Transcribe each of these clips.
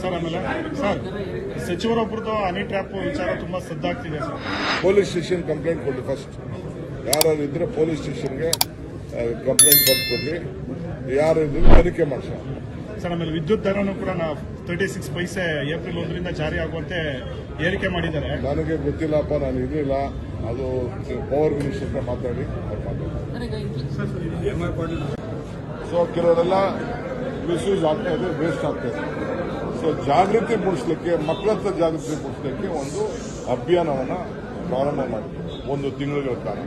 Sir ಆಮೇಲೆ sir ಸಚಿವರೊಬ್ಬರದ್ದು ಹನಿ trap ವಿಚಾರ ತುಂಬಾ ಸದ್ದಾಗ್ತಿದೆ ಸರ್. ಪೊಲೀಸ್ ಸ್ಟೇಷನ್ ಕಂಪ್ಲೇಂಟ್ ಕೊಡಿ ಫಸ್ಟ್ ಯಾರು ಇದ್ರೆ ಪೊಲೀಸ್ ಸ್ಟೇಷನ್ಗೆ ಕಂಪ್ಲೇಂಟ್ ಬರ್ದು ಕೊಡ್ರಿ ಯಾರು ಇದ್ರೆ ತನಿಖೆ ಮಾಡಿಸೋಣ ಸರ್ ಆಮೇಲೆ ವಿದ್ಯುತ್ ದರನು ಕೂಡ ನಾವು ತರ್ಟಿ ಸಿಕ್ಸ್ ಪೈಸೆ ಏಪ್ರಿಲ್ ಒಂದರಿಂದ ಜಾರಿ ಆಗುವಂತೆ ಏರಿಕೆ ಮಾಡಿದ್ದಾರೆ. ನನಗೆ ಗೊತ್ತಿಲ್ಲಪ್ಪ ನಾನು ಇರಲಿಲ್ಲ. ಅದು ಪವರ್ ಮಿನಿಸ್ಟರ್ ಮಾತಾಡಿ ಅವ್ರು ಮಾತಾಡಿ ಸೊ ಕೆಲವರೆಲ್ಲ ಮಿಸ್ಯೂಸ್ ಆಗ್ತಾ ಇದೆ ವೇಸ್ಟ್ ಆಗ್ತಾ ಇದೆ. ಸೊ ಜಾಗೃತಿ ಮೂಡಿಸ್ಲಿಕ್ಕೆ ಮಕ್ಕಳ ಹತ್ರ ಜಾಗೃತಿ ಮೂಡಿಸ್ಲಿಕ್ಕೆ ಒಂದು ಅಭಿಯಾನವನ್ನು ಪ್ರಾರಂಭ ಮಾಡಿ ಒಂದು ತಿಂಗಳುಗಳ ಕಾಲ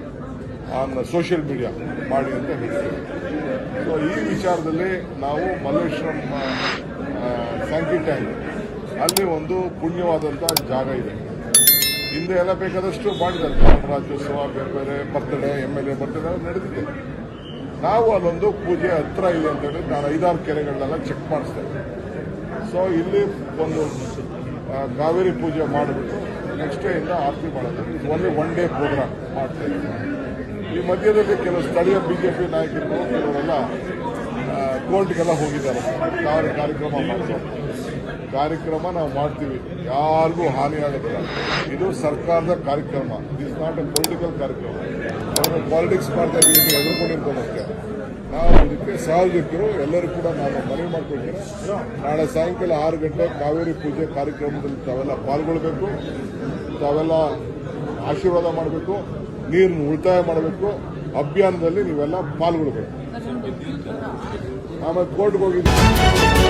ಆನ್ ಸೋಷಿಯಲ್ ಮೀಡಿಯಾ ಮಾಡಿ ಅಂತ ಹೇಳ್ತೀವಿ. ಸೊ ಈ ವಿಚಾರದಲ್ಲಿ ನಾವು ಮಲ್ಲೇಶ್ವರಂ ಸ್ಯಾಂಕಿ ಟ್ಯಾಂಕ್ ಅಲ್ಲಿ ಒಂದು ಪುಣ್ಯವಾದಂಥ ಜಾಗ ಇದೆ. ಹಿಂದೆ ಎಲ್ಲ ಬೇಕಾದಷ್ಟು ಮಾಡಿದ್ದಾರೆ. ರಾಜ್ಯೋತ್ಸವ, ಬೇರೆ ಬೇರೆ birthday M L A birthday ನಡೆದಿದೆ ನಾವು ಅಲ್ಲೊಂದು ಪೂಜೆ ಹತ್ರ ಇದೆ ಅಂತ ಹೇಳಿ ನಾನು ಐದಾರು ಕೆರೆಗಳನ್ನೆಲ್ಲ ಚೆಕ್ ಮಾಡಿಸ್ತೇವೆ ಸೊ ಇಲ್ಲಿ ಒಂದು ಕಾವೇರಿ ಪೂಜೆ ಮಾಡಿಬಿಟ್ಟು ನೆಕ್ಸ್ಟ್ ಡೇ ಇಂದ ಆರತಿ ಮಾಡೋದು. ಇದು ಒನ್ಲಿ ಒನ್ ಡೇ ಪ್ರೋಗ್ರಾಮ್ ಮಾಡ್ತೀವಿ ಈ ಮಧ್ಯದಲ್ಲಿ ಕೆಲವು ಸ್ಥಳೀಯ ಬಿಜೆಪಿ ನಾಯಕರು, ಕೆಲವರೆಲ್ಲ ಕೋರ್ಟ್ಗೆಲ್ಲ ಹೋಗಿದ್ದಾರೆ. ಕಾರ್ಯ ಕಾರ್ಯಕ್ರಮ ಮಾಡ್ತಾರೆ ಕಾರ್ಯಕ್ರಮ ನಾವು ಮಾಡ್ತೀವಿ. ಯಾರಿಗೂ ಹಾನಿ ಆಗೋದಿಲ್ಲ. ಇದು ಸರ್ಕಾರದ ಕಾರ್ಯಕ್ರಮ. ಇಸ್ ನಾಟ್ ಎ ಪೊಲಿಟಿಕಲ್ ಕಾರ್ಯಕ್ರಮ. ಪಾಲಿಟಿಕ್ಸ್ ಮಾಡ್ತಾ ಇದ್ದೀವಿ ಎದುರ್ಕೊಂಡಿರ್ತಾರಷ್ಟೇ ನಾವು ಇದಕ್ಕೆ ಸಾರ್ವಜನಿಕರು ಎಲ್ಲರೂ ಕೂಡ ನಾನು ಮನವಿ ಮಾಡ್ಕೊಳ್ತೀನಿ ನಾಳೆ ಸಾಯಂಕಾಲ ಆರು ಗಂಟೆ ಕಾವೇರಿ ಪೂಜೆ ಕಾರ್ಯಕ್ರಮದಲ್ಲಿ ತಾವೆಲ್ಲ ಪಾಲ್ಗೊಳ್ಬೇಕು. ತಾವೆಲ್ಲ ಆಶೀರ್ವಾದ ಮಾಡಬೇಕು. ನೀರನ್ನು ಉಳಿತಾಯ ಮಾಡಬೇಕು. ಅಭಿಯಾನದಲ್ಲಿ ನೀವೆಲ್ಲ ಪಾಲ್ಗೊಳ್ಬೇಕು. ಆಮೇಲೆ ಕೋರ್ಟ್ಗೆ ಹೋಗಿದ್ದೀವಿ